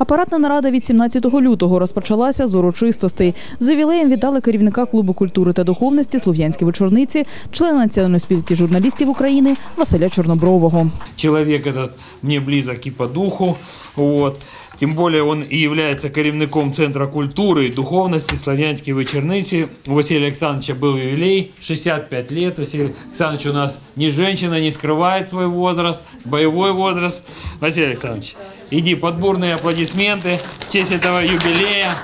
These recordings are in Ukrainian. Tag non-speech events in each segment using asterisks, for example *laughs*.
Апаратна нарада від 17 лютого розпочалася з урочистостей. З ювілеєм вітали керівника клубу культури та духовності Слов'янські вечорниці, члена Національної спілки журналістів України Василя Чорнобрового. Человек этот мне близок и по духу, вот. Тем более он и является керівником Центра культуры и духовности Славянской вечерницы. У Василия Александровича был юбилей, 65 лет. Василий Александрович у нас не женщина, не скрывает свой возраст, боевой возраст. Василий Александрович, иди, подборные аплодисменты в честь этого юбилея.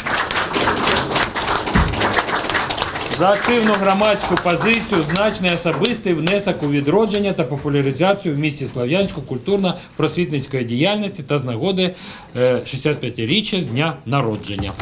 За активну громадську позицію, значний особистий внесок у відродження та популяризацію в місті Слов'янську культурно-просвітницької діяльності та з нагоди е, 65-річчя з дня народження.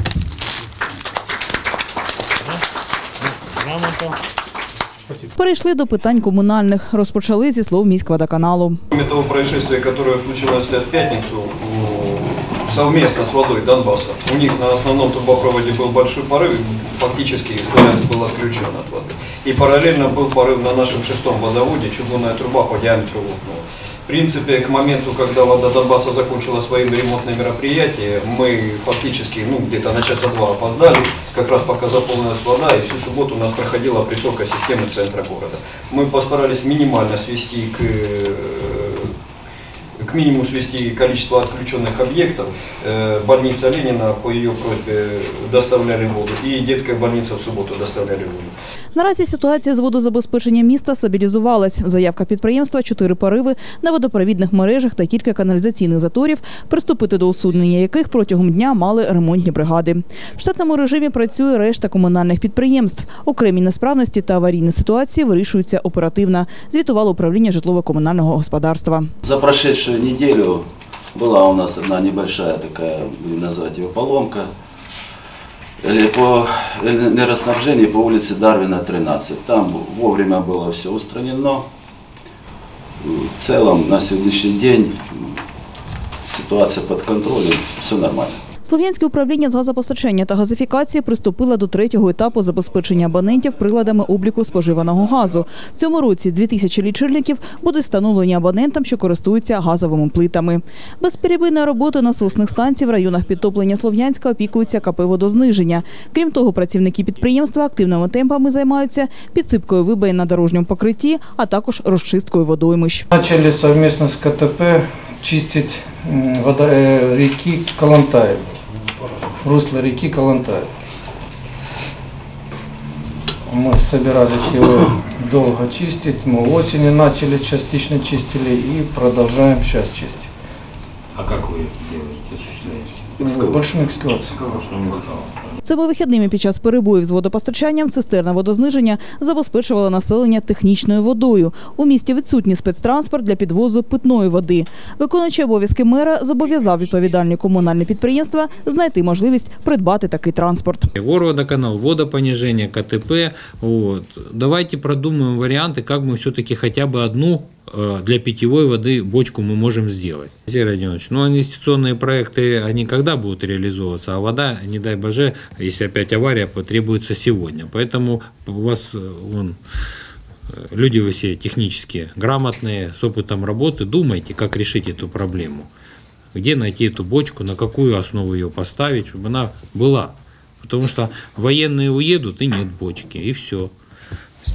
Грамота. Перейшли до питань комунальних. Розпочали зі слов міськводоканалу. Кроме того происшествия, которое случилось в пятницу у- совместно с водой Донбасса, у них на основном трубопроводе был большой порыв, фактически Славянск был отключен от воды. И параллельно был порыв на нашем шестом водоводе, чугунная труба по диаметру лопнула. В принципе, к моменту, когда вода Донбасса закончила свои ремонтные мероприятия, мы фактически ну, где-то на часа два опоздали, как раз пока заполнилась вода, и всю субботу у нас проходила опрессовка системы центра города. Мы постарались минимально свести к э, к минимуму свести количество отключенных объектов. Э, Больница Ленина по ее просьбе доставляли воду, и детская больница в субботу доставляли воду. Наразі ситуація з водозабезпеченням міста стабілізувалась. Заявка підприємства, чотири пориви на водопровідних мережах та кілька каналізаційних заторів, приступити до усунення яких протягом дня мали ремонтні бригади. В штатному режимі працює решта комунальних підприємств. Окремі несправності та аварійні ситуації вирішуються оперативно, звітувало управління житлово-комунального господарства. За прошедшую неделю была у нас одна небольшая такая, будем назвать ее поломка. Или По энергоснабжению по улице Дарвина 13. Там вовремя было все устранено. В целом на сегодняшний день ситуация под контролем, все нормально. Слов'янське управління з газопостачання та газифікації приступило до третього етапу забезпечення абонентів приладами обліку споживаного газу. В цьому році 2000 лічильників будуть встановлені абонентам, що користуються газовими плитами. Безперебійною роботою насосних станцій в районах підтоплення Слов'янська опікуються КП «Водозниження». Крім того, працівники підприємства активними темпами займаються підсипкою вибоїн на дорожньому покритті, а також розчисткою водоймищ. Начали совместно с КТП чистить вода, э, реки Калантай, русло реки Калантай. Мы собирались его долго чистить, мы осенью начали, частично чистили и продолжаем сейчас чистить. А как вы делаете, осуществляете? Большими экскавацией. Цими вихідними під час перебоїв з водопостачанням цистерна водозниження забезпечувала населення технічною водою. У місті відсутній спецтранспорт для підвозу питної води. Виконуючий обов'язки мера зобов'язав відповідальні комунальні підприємства знайти можливість придбати такий транспорт. Горводоканал, водопонижение, КТП. Вот. Давайте продумаем варианты, как мы все-таки хотя бы одну э, для питьевой воды бочку мы можем сделать. Сергей Родионович, ну инвестиционные проекты, они когда будут реализовываться, а вода, не дай боже, если опять авария, потребуется сегодня. Поэтому у вас э, вон, э, люди вы все технически грамотные, с опытом работы, думайте, как решить эту проблему. Где найти эту бочку, на какую основу ее поставить, чтобы она была. Потому что военные уедут и нет бочки, и все.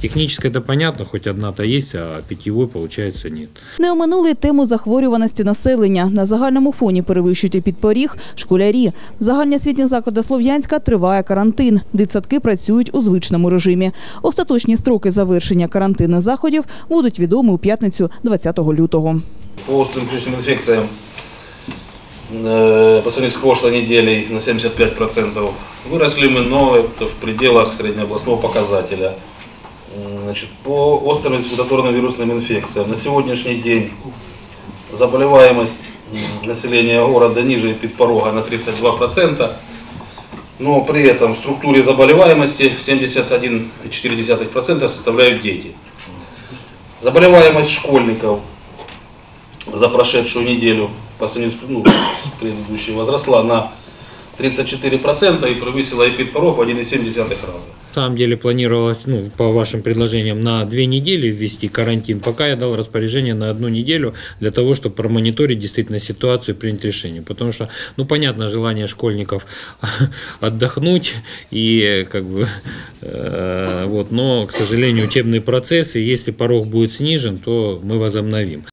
С технической это понятно, хоть одна-то есть, а питьевой, получается, нет. Не оминули й тему захворюваності населення. На загальному фоні перевищують і підпоріг школярі. В загальні освітніх закладах Слов'янська триває карантин. Дитсадки працюють у звичному режимі. Остаточні строки завершення карантинних заходів будуть відомі у п'ятницю 20 лютого. по острым кишечным инфекциям э, по сравнению с прошлой неделей на 75%. Выросли мы, но это в пределах среднеобластного показателя. М, Значит, по острым респираторно-вирусным инфекциям на сегодняшний день заболеваемость м, населения города ниже подпорога на 32%, но при этом в структуре заболеваемости 71,4% составляют дети. Заболеваемость школьников за прошедшую неделю по сравнению с, ну, с предыдущей возросла на 34% и превысила эпидпорог в 1,7 раза. Самом деле планировалось, ну, по вашим предложениям, на две недели ввести карантин. Пока я дал распоряжение на одну неделю для того, чтобы промониторить действительно ситуацию и принять решение. Потому что, ну, понятно, желание школьников *laughs* отдохнуть и как бы, э, вот, но, к сожалению, учебные процессы, если порог будет снижен, то мы возобновим.